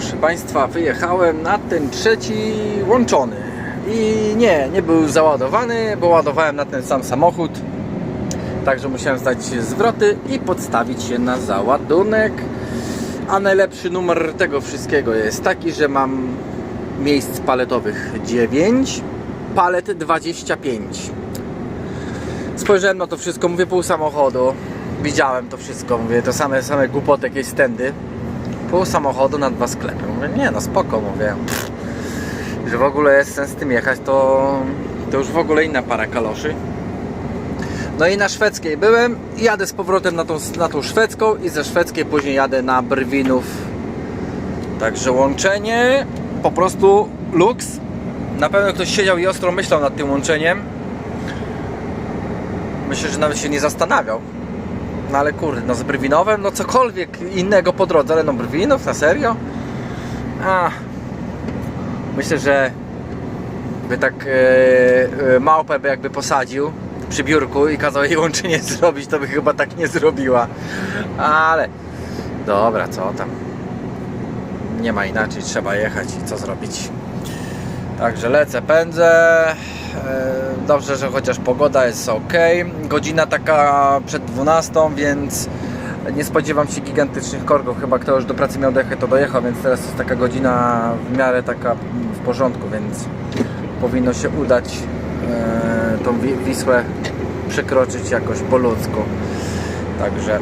proszę Państwa, wyjechałem na ten trzeci łączony. I nie, nie był załadowany, bo ładowałem na ten sam samochód. Także musiałem zdać zwroty i podstawić się na załadunek. A najlepszy numer tego wszystkiego jest taki, że mam miejsc paletowych 9, palet 25. Spojrzałem na to wszystko, mówię pół samochodu. Widziałem to wszystko, mówię, to same, same głupoty, jakieś stędy. Pół samochodu na dwa sklepy. Mówię, nie no spoko, mówię. Pff, że w ogóle jest sens z tym jechać, to, to już w ogóle inna para kaloszy. No i na szwedzkiej byłem jadę z powrotem na tą, na tą szwedzką i ze szwedzkiej później jadę na Brwinów. Także łączenie po prostu luks. Na pewno ktoś siedział i ostro myślał nad tym łączeniem. Myślę, że nawet się nie zastanawiał. No ale kurde, no z Brwinowem, no cokolwiek innego po drodze, ale no Brwinów, na serio? A, myślę, że by tak e, małpę by jakby posadził przy biurku i kazał jej łączenie zrobić, to by chyba tak nie zrobiła. Ale dobra, co tam. Nie ma inaczej, trzeba jechać i co zrobić. Także lecę, pędzę. E, Dobrze, że chociaż pogoda jest ok. Godzina taka przed 12, więc nie spodziewam się gigantycznych korków. Chyba kto już do pracy miał dechę, to dojechał, więc teraz jest taka godzina w miarę taka w porządku, więc powinno się udać e, tą Wi- Wisłę przekroczyć jakoś po ludzku. Także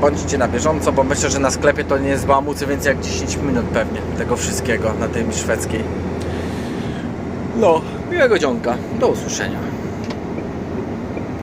bądźcie na bieżąco, bo myślę, że na sklepie to nie zbałamucy więcej jak 10 minut pewnie tego wszystkiego na tej szwedzkiej. No, miłego dzionka. Do usłyszenia.